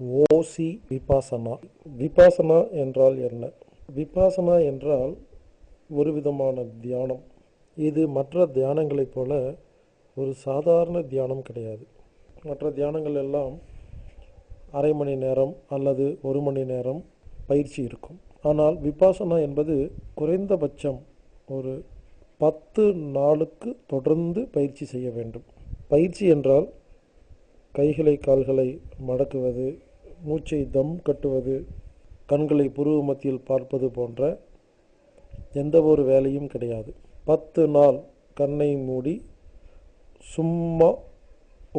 ஓசி விபாசனா. விபாசனா என்றால் என்ன? விபாசனா என்றால் ஒரு விதமான தியானம். இது மற்ற தியானங்களைப் போல ஒரு சாதாரண தியானம் கிடையாது. மற்ற தியானங்கள் எல்லாம் அரை மணி நேரம் அல்லது ஒரு மணி நேரம் பயிற்சி இருக்கும். ஆனால் விபாசனா என்பது குறைந்தபட்சம் ஒரு பத்து நாளுக்கு தொடர்ந்து பயிற்சி செய்ய வேண்டும். பயிற்சி என்றால் கைகளை கால்களை மடக்குவது மூச்சை தம் கட்டுவது கண்களை புருவ மத்தியில் பார்ப்பது போன்ற எந்த ஒரு வேலையும் கிடையாது. பத்து நாள் கண்ணை மூடி சும்மா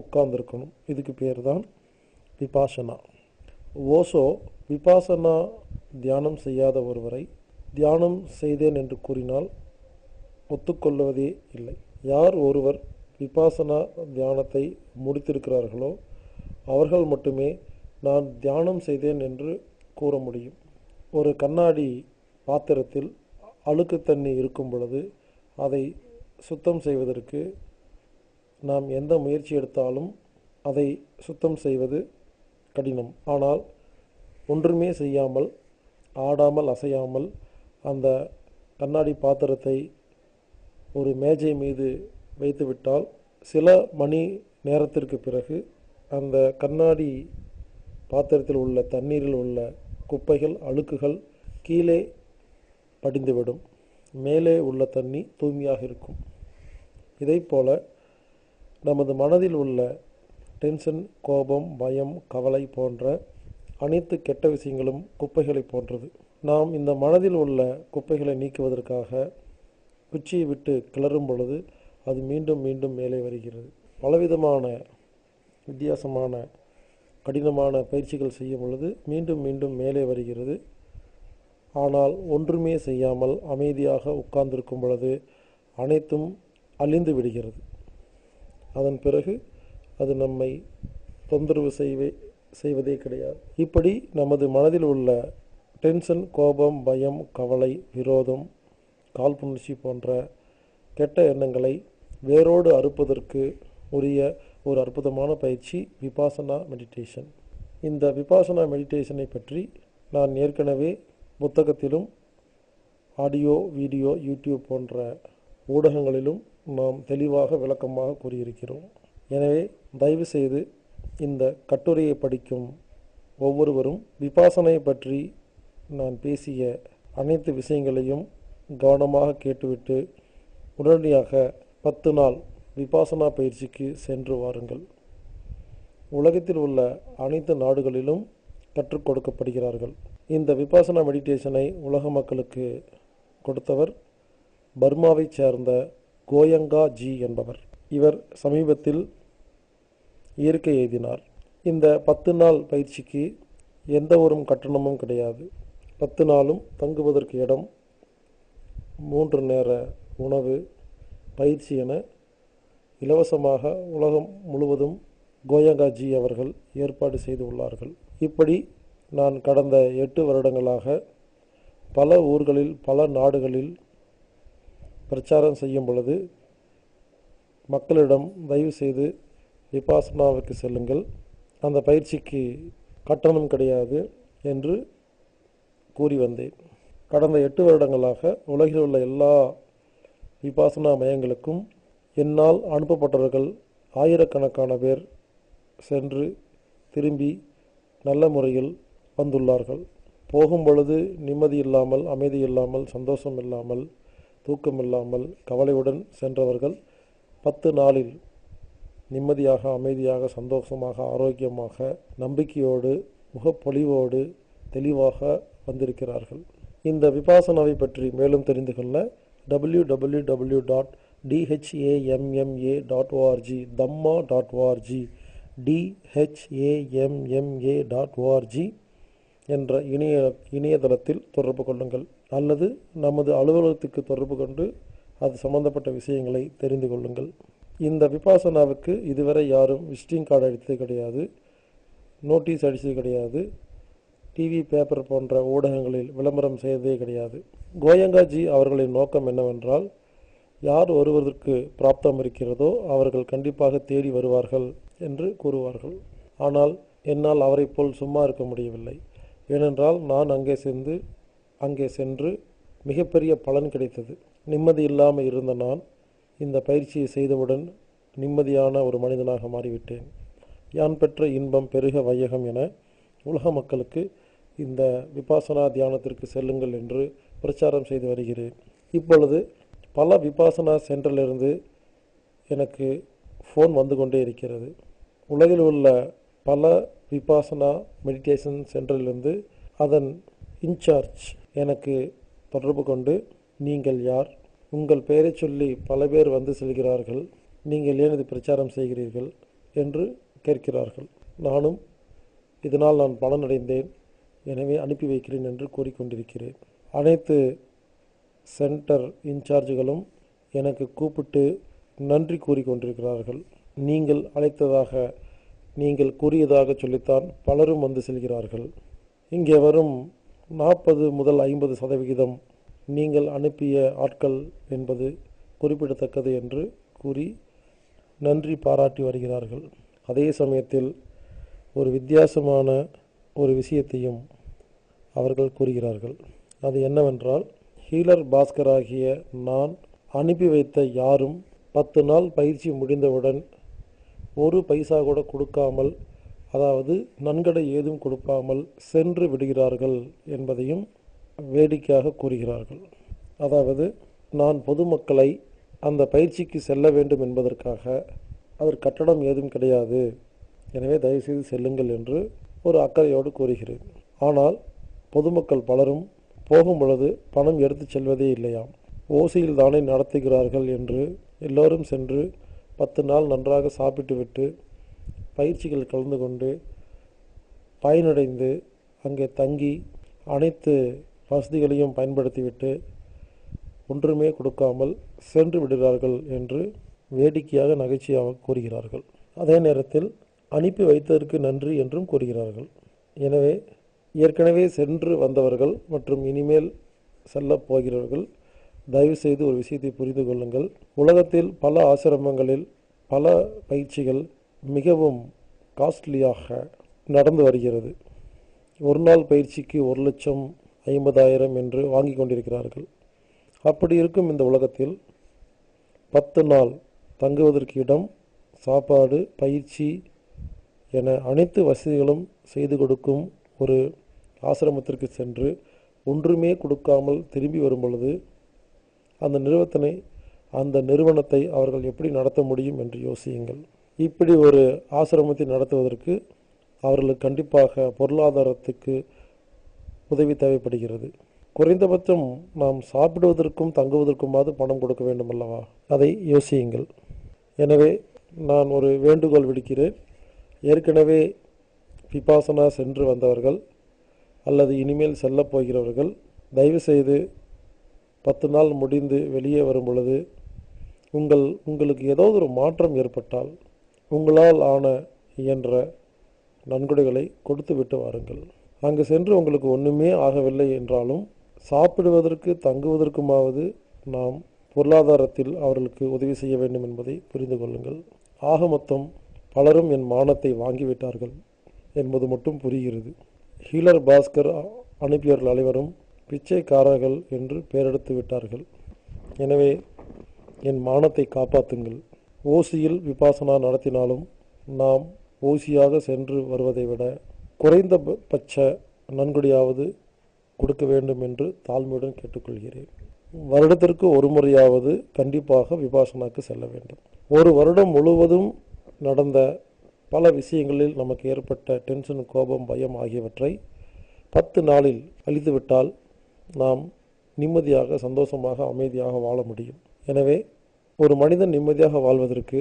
உட்கார்ந்துருக்கணும். இதுக்கு பேர் தான் விபாசனா. ஓசோ விபாசனா தியானம் செய்யாத ஒருவரை தியானம் செய்தேன் என்று கூறினால் ஒத்துக்கொள்வதே இல்லை. யார் ஒருவர் விபாசனா தியானத்தை முடித்திருக்கிறார்களோ அவர்கள் மட்டுமே நான் தியானம் செய்தேன் என்று கூற முடியும். ஒரு கண்ணாடி பாத்திரத்தில் அழுக்கு தண்ணி இருக்கும் பொழுது அதை சுத்தம் செய்வதற்கு நாம் எந்த முயற்சி எடுத்தாலும் அதை சுத்தம் செய்வது கடினம். ஆனால் ஒன்றுமே செய்யாமல் ஆடாமல் அசையாமல் அந்த கண்ணாடி பாத்திரத்தை ஒரு மேஜை மீது வைத்துவிட்டால் சில மணி நேரத்திற்கு பிறகு அந்த கண்ணாடி பாத்திரத்தில் உள்ள தண்ணீரில் உள்ள குப்பைகள் அழுக்குகள் கீழே படிந்துவிடும். மேலே உள்ள தண்ணி தூய்மையாக இருக்கும். இதைப்போல நமது மனதில் உள்ள டென்ஷன் கோபம் பயம் கவலை போன்ற அனைத்து கெட்ட விஷயங்களும் குப்பைகளை போன்றது. நாம் இந்த மனதில் உள்ள குப்பைகளை நீக்குவதற்காக குச்சியை விட்டு கிளறும் பொழுது அது மீண்டும் மீண்டும் மேலே வருகிறது. பலவிதமான வித்தியாசமான கடினமான பயிற்சிகள் செய்யும் பொழுது மீண்டும் மீண்டும் மேலே வருகிறது. ஆனால் ஒன்றுமே செய்யாமல் அமைதியாக உட்கார்ந்திருக்கும் பொழுது அனைத்தும் அழிந்து விடுகிறது. அதன் பிறகு அது நம்மை தொந்தரவு செய்வே செய்வதே கிடையாது. இப்படி நமது மனதில் உள்ள டென்ஷன் கோபம் பயம் கவலை விரோதம் காழ்ப்புணர்ச்சி போன்ற கெட்ட எண்ணங்களை வேரோடு அறுப்பதற்கு உரிய ஒரு அற்புதமான பயிற்சி விபாசனா மெடிடேஷன் இந்த விபாசனா மெடிடேஷனை பற்றி நான் ஏற்கனவே புத்தகத்திலும் ஆடியோ வீடியோ யூடியூப் போன்ற ஊடகங்களிலும் நாம் தெளிவாக விளக்கமாக கூறியிருக்கிறோம். எனவே தயவு செய்து இந்த கட்டுரையை படிக்கும் ஒவ்வொருவரும் விபாசனை பற்றி நான் பேசிய அனைத்து விஷயங்களையும் கவனமாக கேட்டுவிட்டு உடனடியாக பத்து நாள் விபாசனா பயிற்சிக்கு சென்று வாருங்கள். உலகத்தில் உள்ள அனைத்து நாடுகளிலும் கற்றுக் கொடுக்கப்படுகிறார்கள். இந்த விபாசனா மெடிடேஷனை உலக மக்களுக்கு கொடுத்தவர் பர்மாவைச் சேர்ந்த கோயங்கா ஜி என்பவர். இவர் சமீபத்தில் இயற்கை எழுதினார். இந்த பத்து நாள் பயிற்சிக்கு எந்த ஒரு கட்டணமும் கிடையாது. பத்து நாளும் தங்குவதற்கு இடம் மூன்று நேர உணவு பயிற்சி என இலவசமாக உலகம் முழுவதும் கோயங்காஜி அவர்கள் ஏற்பாடு செய்து உள்ளார்கள். இப்படி நான் கடந்த எட்டு வருடங்களாக பல ஊர்களில் பல நாடுகளில் பிரச்சாரம் செய்யும் பொழுது மக்களிடம் தயவு செய்து விபாசனாவுக்கு செல்லுங்கள். அந்த பயிற்சிக்கு கட்டணம் கிடையாது என்று கூறி வந்தேன். கடந்த எட்டு வருடங்களாக உலகில் உள்ள எல்லா விபாசனா மையங்களுக்கும் என்னால் அனுப்பப்பட்டவர்கள் ஆயிரக்கணக்கான பேர் சென்று திரும்பி நல்ல முறையில் வந்துள்ளார்கள். போகும் பொழுது நிம்மதி இல்லாமல் அமைதி இல்லாமல் சந்தோஷம் இல்லாமல் தூக்கம் இல்லாமல் கவலையுடன் சென்றவர்கள் பத்து நாளில் நிம்மதியாக அமைதியாக சந்தோஷமாக ஆரோக்கியமாக நம்பிக்கையோடு முகப்பொலிவோடு தெளிவாக வந்திருக்கிறார்கள். இந்த விபாசனாவை பற்றி மேலும் தெரிந்து கொள்ள W W W dot D H A M M A dot O R G Dhamma dot O R G D H A M M A dot O R G என்ற இணைய இணையதளத்தில் தொடர்பு கொள்ளுங்கள். அல்லது நமது அலுவலகத்துக்கு தொடர்பு கொண்டு அது சம்பந்தப்பட்ட விஷயங்களை தெரிந்து கொள்ளுங்கள். இந்த விபாசனாவுக்கு இதுவரை யாரும் விசிட்டிங் கார்டு அடித்தது கிடையாது. நோட்டீஸ் அடித்தது கிடையாது. டிவி பேப்பர் போன்ற ஊடகங்களில் விளம்பரம் செய்ததே கிடையாது. கோயங்காஜி அவர்களின் நோக்கம் என்னவென்றால் யார் ஒருவருக்கு பிராப்தம் இருக்கிறதோ அவர்கள் கண்டிப்பாக தேடி வருவார்கள் என்று கூறுவார்கள். ஆனால் என்னால் அவரைப் போல் சும்மா இருக்க முடியவில்லை. ஏனென்றால் நான் அங்கே சென்று அங்கே சென்று மிகப்பெரிய பலன் கிடைத்தது. நிம்மதி இல்லாமல் இருந்த நான் இந்த பயிற்சியை செய்தவுடன் நிம்மதியான ஒரு மனிதனாக மாறிவிட்டேன். யான் பெற்ற இன்பம் பெருக வையகம் என உலக மக்களுக்கு இந்த விபாசனா தியானத்திற்கு செல்லுங்கள் என்று பிரச்சாரம் செய்து வருகிறேன். இப்பொழுது பல விபாசனா சென்டரிலிருந்து எனக்கு ஃபோன் வந்து கொண்டே இருக்கிறது. உலகில் உள்ள பல விபாசனா மெடிடேஷன் சென்டரிலிருந்து அதன் இன்சார்ஜ் எனக்கு தொடர்பு கொண்டு நீங்கள் யார்? உங்கள் பெயரை சொல்லி பல பேர் வந்து செல்கிறார்கள். நீங்கள் ஏன் இது பிரச்சாரம் செய்கிறீர்கள்? என்று கேட்கிறார்கள். நானும் இதனால் நான் பலனடைந்தேன். எனவே அனுப்பி வைக்கிறேன் என்று கூறிக்கொண்டிருக்கிறேன். அனைத்து சென்டர் இன்சார்ஜுகளும் எனக்கு கூப்பிட்டு நன்றி கூறிக்கொண்டிருக்கிறார்கள். நீங்கள் அழைத்ததாக நீங்கள் கூறியதாக சொல்லித்தான் பலரும் வந்து செல்கிறார்கள். இங்கே வரும் நாற்பது முதல் ஐம்பது சதவிகிதம் நீங்கள் அனுப்பிய ஆட்கள் என்பது குறிப்பிடத்தக்கது என்று கூறி நன்றி பாராட்டி வருகிறார்கள். அதே சமயத்தில் ஒரு வித்தியாசமான ஒரு விஷயத்தையும் அவர்கள் கூறுகிறார்கள். அது என்னவென்றால் ஹீலர் பாஸ்கர் ஆகிய நான் அனுப்பி வைத்த யாரும் பத்து நாள் பயிற்சி முடிந்தவுடன் ஒரு பைசா கூட கொடுக்காமல் அதாவது நன்கடை ஏதும் கொடுக்காமல் சென்று விடுகிறார்கள் என்பதையும் வேடிக்கையாக கூறுகிறார்கள். அதாவது நான் பொதுமக்களை அந்த பயிற்சிக்கு செல்ல வேண்டும் என்பதற்காக அதற்கு கட்டணம் ஏதும் கிடையாது. எனவே தயவுசெய்து செல்லுங்கள் என்று ஒரு அக்கறையோடு கூறுகிறேன். ஆனால் பொதுமக்கள் பலரும் போகும் பொழுது பணம் எடுத்துச் செல்வதே இல்லையாம். ஓசியில் தானே நடத்துகிறார்கள் என்று எல்லோரும் சென்று பத்து நாள் நன்றாக சாப்பிட்டுவிட்டு பயிற்சிகள் கலந்து கொண்டு பயனடைந்து அங்கே தங்கி அனைத்து வசதிகளையும் பயன்படுத்திவிட்டு ஒன்றுமே கொடுக்காமல் சென்று விடுகிறார்கள் என்று வேடிக்கையாக நகைச்சுவையாக கூறுகிறார்கள். அதே நேரத்தில் அனுப்பி வைத்ததற்கு நன்றி என்றும் கூறுகிறார்கள். எனவே ஏற்கனவே சென்று வந்தவர்கள் மற்றும் இனிமேல் செல்லப் போகிறவர்கள் தயவு செய்து ஒரு விஷயத்தை புரிந்து கொள்ளுங்கள். உலகத்தில் பல ஆசிரமங்களில் பல பயிற்சிகள் மிகவும் காஸ்ட்லியாக நடந்து வருகிறது. ஒரு நாள் பயிற்சிக்கு ஒரு லட்சம் ஐம்பதாயிரம் என்று வாங்கி கொண்டிருக்கிறார்கள். அப்படி இருக்கும் இந்த உலகத்தில் பத்து நாள் தங்குவதற்கு இடம் சாப்பாடு பயிற்சி என அனைத்து வசதிகளும் செய்து கொடுக்கும் ஒரு ஆசிரமத்திற்கு சென்று ஒன்றுமே கொடுக்காமல் திரும்பி வரும் பொழுது அந்த நிறுவனத்தினை அந்த நிறுவனத்தை அவர்கள் எப்படி நடத்த முடியும் என்று யோசியுங்கள். இப்படி ஒரு ஆசிரமத்தை நடத்துவதற்கு அவர்களுக்கு கண்டிப்பாக பொருளாதாரத்துக்கு உதவி தேவைப்படுகிறது. குறைந்தபட்சம் நாம் சாப்பிடுவதற்கும் தங்குவதற்குமாவது பணம் கொடுக்க வேண்டும் அல்லவா? அதை யோசியுங்கள். எனவே நான் ஒரு வேண்டுகோள் விடுக்கிறேன். ஏற்கனவே பிபாசனா சென்று வந்தவர்கள் அல்லது இனிமேல் செல்லப் போகிறவர்கள் தயவுசெய்து பத்து நாள் முடிந்து வெளியே வரும் பொழுது உங்கள் உங்களுக்கு ஏதாவது ஒரு மாற்றம் ஏற்பட்டால் உங்களால் ஆன இயன்ற நன்கொடைகளை கொடுத்து விட்டு வாருங்கள். அங்கு சென்று உங்களுக்கு ஒன்றுமே ஆகவில்லை என்றாலும் சாப்பிடுவதற்கு தங்குவதற்குமாவது நாம் பொருளாதாரத்தில் அவர்களுக்கு உதவி செய்ய வேண்டும் என்பதை புரிந்து கொள்ளுங்கள். ஆக மொத்தம் பலரும் என் மானத்தை வாங்கிவிட்டார்கள். என்பது மட்டும் புரிகிறது. ஹீலர் பாஸ்கர் அனுப்பியவர்கள் அனைவரும் பிச்சைக்காரர்கள் என்று பெயரெடுத்து விட்டார்கள். எனவே என் மானத்தை காப்பாற்றுங்கள் ஓசியில் விபாசனா நடத்தினாலும் நாம் ஓசியாக சென்று வருவதை விட குறைந்த பட்ச நன்கொடியாவது கொடுக்க வேண்டும் என்று தாழ்மையுடன் கேட்டுக்கொள்கிறேன். வருடத்திற்கு ஒரு முறையாவது கண்டிப்பாக விபாசனாக்கு செல்ல வேண்டும். ஒரு வருடம் முழுவதும் நடந்த பல விஷயங்களில் நமக்கு ஏற்பட்ட டென்ஷன் கோபம் பயம் ஆகியவற்றை பத்து நாளில் அழித்துவிட்டால் நாம் நிம்மதியாக சந்தோஷமாக அமைதியாக வாழ முடியும். எனவே ஒரு மனிதன் நிம்மதியாக வாழ்வதற்கு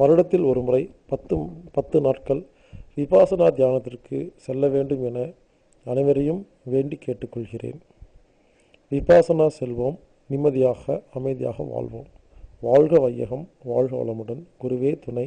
வருடத்தில் ஒரு முறை பத்து பத்து நாட்கள் விபாசனா தியானத்திற்கு செல்ல வேண்டும் என அனைவரையும் வேண்டி கேட்டுக்கொள்கிறேன். விபாசனா செல்வோம் நிம்மதியாக அமைதியாக வாழ்வோம். வாழ்க வையகம் வாழ்க வளமுடன். குருவே துணை